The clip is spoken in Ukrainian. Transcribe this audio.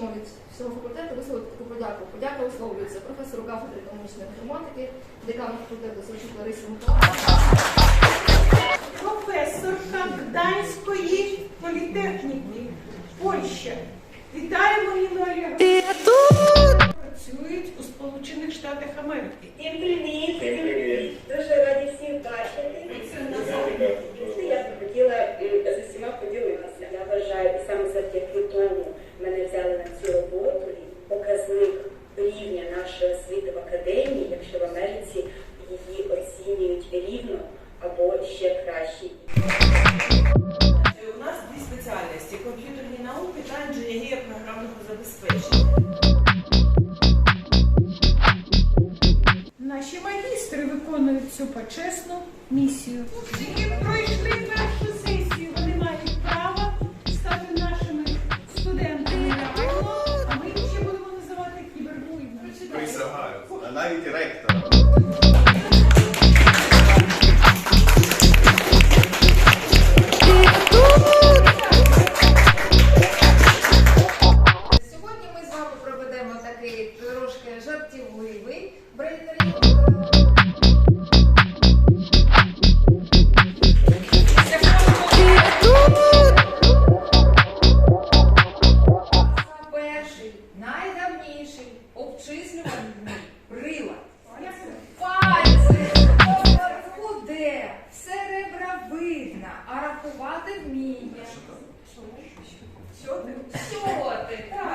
хочемо від всього факультету висловити таку подяку. Подяка висловлюється професору кафедри економічної математики, декану факультету Сочук Ларисі Миколаївна. Професорка Гданської політехніки Польща. Вітаємо Ніна Олеговна. Працюють у Сполучених Штатах Америки. чесну місію. Ну, які пройшли першу сесію. Вони мають право стати нашими студентами. А ми їх ще будемо називати кібербуйними. Присягаю, навіть ректор Сьогодні ми з вами проведемо такий трошки жартівливий брейк дитина, а рахувати вміє. Що ти? Що ти? Так.